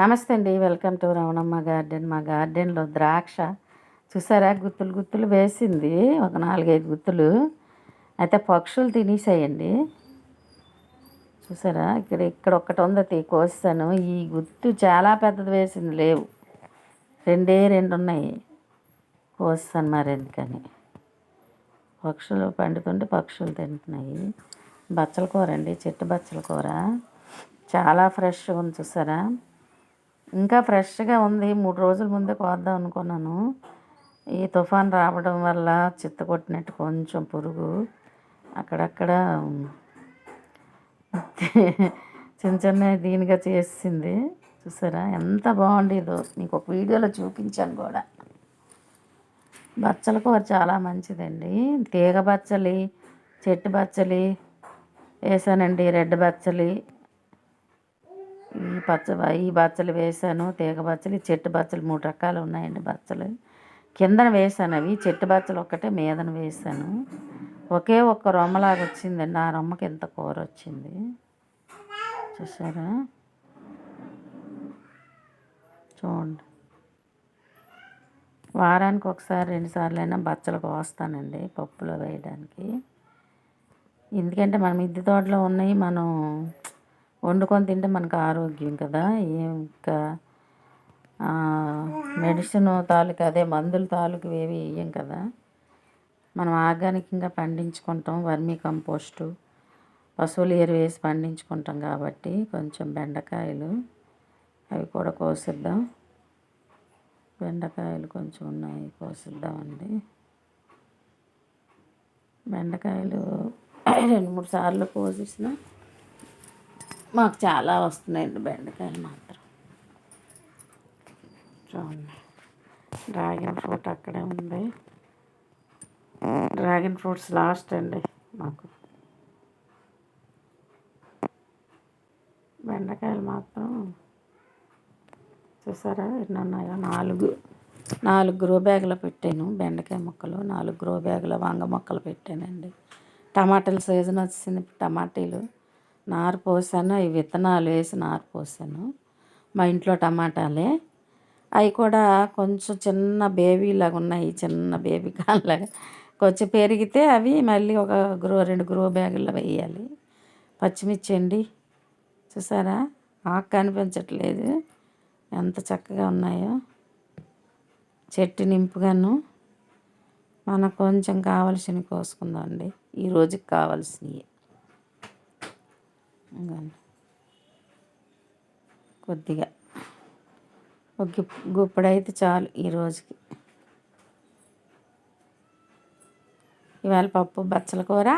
నమస్తే అండి. Welcome to Ravanamma garden. మా గార్డెన్లో ద్రాక్ష చూసారా? గుత్తులు గుత్తులు వేసింది. ఒక నాలుగైదు గుత్తులు. అయితే పక్షులు తినేసాయండి. చూసారా? ఇక్కడ ఇక్కడ ఒక్కటి ఉంది. కోస్తాను ఈ గుత్తు చాలా పెద్దది వేసింది. లేవు. రెండే రెండు ఉన్నాయి. కోస్తాను మరి ఎందుకని పక్షులు పండుతుంటే పక్షులు తింటున్నాయి. బచ్చల కూర అండి. చెట్టు బచ్చల కూర. చాలా ఫ్రెష్గా ఉంది. చూసారా? ఇంకా ఫ్రెష్గా ఉంది. మూడు రోజుల ముందే కోద్దాం అనుకున్నాను. ఈ తుఫాన్ రావడం వల్ల చిత్త కొట్టినట్టు కొంచెం పురుగు. అక్కడక్కడ చిన్న చిన్న దీనిగా చేసింది. చూసారా? ఎంత బాగుండేదో. మీకు ఒక వీడియోలో చూపించాను కూడా. బచ్చల కూర చాలా మంచిదండి. తీగ బచ్చలి చెట్టు బచ్చలి వేసానండి రెడ్ బచ్చలి. ఈ పచ్చ ఈ బచ్చలు వేసాను తీగ బచ్చలు ఈ చెట్టు బచ్చలు మూడు రకాలు ఉన్నాయండి బచ్చలు. కిందన వేసాను అవి చెట్టు బచ్చలు ఒక్కటే మీదన వేసాను. ఒకే ఒక్క రొమ్మలాగా వచ్చిందండి ఆ రొమ్మకి ఎంత కూర వచ్చింది? చూసారా చూడండి. వారానికి ఒకసారి రెండుసార్లు అయినా బచ్చలు కోస్తానండి పప్పులో వేయడానికి. ఎందుకంటే మన మిద్దె తోటలో ఉన్నాయి మనం వండుకొని తింటే మనకు ఆరోగ్యం కదా? ఇంకా మెడిసిన్ తాలూకు అదే మందుల తాలూకు ఏవి వేయం కదా? మనం ఆర్గానిక్గా పండించుకుంటాం వర్మీ కంపోస్టు పశువులు ఎరువేసి వేసి పండించుకుంటాం కాబట్టి కొంచెం బెండకాయలు అవి కూడా కోసిద్దాం. బెండకాయలు కొంచెం ఉన్నాయి కోసిద్దామండి. బెండకాయలు రెండు మూడు సార్లు కోసేసిన మాకు చాలా వస్తున్నాయండి బెండకాయలు మాత్రం. చూడండి. డ్రాగన్ ఫ్రూట్ అక్కడే ఉంది. డ్రాగన్ ఫ్రూట్స్ లాస్ట్ అండి మాకు. బెండకాయలు మాత్రం చూసారా? ఎన్నున్నాయో? నాలుగు. నాలుగు గ్రో బ్యాగులో పెట్టాను. బెండకాయ మొక్కలు నాలుగు గ్రో బ్యాగుల వంగ మొక్కలు పెట్టానండి. టమాటాలు సీజన్ వచ్చింది టమాటీలు. నారు పోసాను అవి విత్తనాలు వేసి నారు పోసాను. మా ఇంట్లో టమాటాలే. అవి కూడా కొంచెం చిన్న బేబీలాగా ఉన్నాయి చిన్న బేబీ కాళ్ళ కొంచెం పెరిగితే అవి మళ్ళీ ఒక గ్రో రెండు గ్రో బ్యాగుల్లో వేయాలి. పచ్చిమిర్చి అండి. చూసారా? ఆకు కనిపించట్లేదు. ఎంత చక్కగా ఉన్నాయో. చెట్టు నింపుగాను. మనకు కొంచెం కావలసినవి కోసుకుందాం అండి ఈ రోజుకి కావాల్సినవి. కొద్దిగా. ఒక గుప్పడైతే చాలు ఈరోజుకి ఇవాళ పప్పు బచ్చల కూర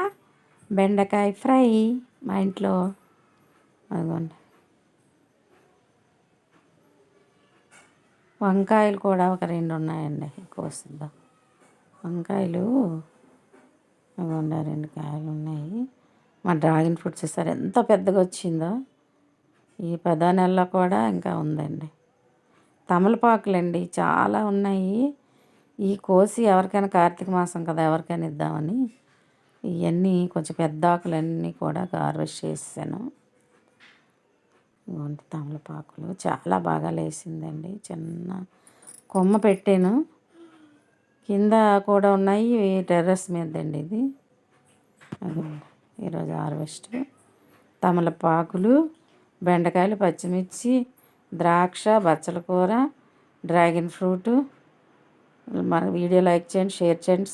బెండకాయ ఫ్రై మా ఇంట్లో. అదిగోండి. వంకాయలు కూడా ఒక రెండు ఉన్నాయండి. కోసిద్దాం వంకాయలు అదిగోండి రెండు కాయలు ఉన్నాయి. మా డ్రాగన్ ఫ్రూట్ చూసారు ఎంత పెద్దగా వచ్చిందో ఈ పదో నెలలో కూడా ఇంకా ఉందండి. తమలపాకులండి చాలా ఉన్నాయి. ఈ కోసి ఎవరికైనా కార్తీక మాసం కదా ఎవరికైనా ఇద్దామని ఇవన్నీ కొంచెం పెద్ద ఆకులన్నీ కూడా హార్వెస్ట్ చేసాను. ఇవ్వండి తమలపాకులు. చాలా బాగా లేసిందండి. చిన్న కొమ్మ పెట్టాను. కింద కూడా ఉన్నాయి. టెర్రస్ మీద అండి ఇది. అదే ఈరోజు హార్వెస్ట్. తమలపాకులు బెండకాయలు పచ్చిమిర్చి ద్రాక్ష బచ్చల కూర డ్రాగన్ ఫ్రూటు. మన వీడియో లైక్ చేయండి షేర్ చేయండి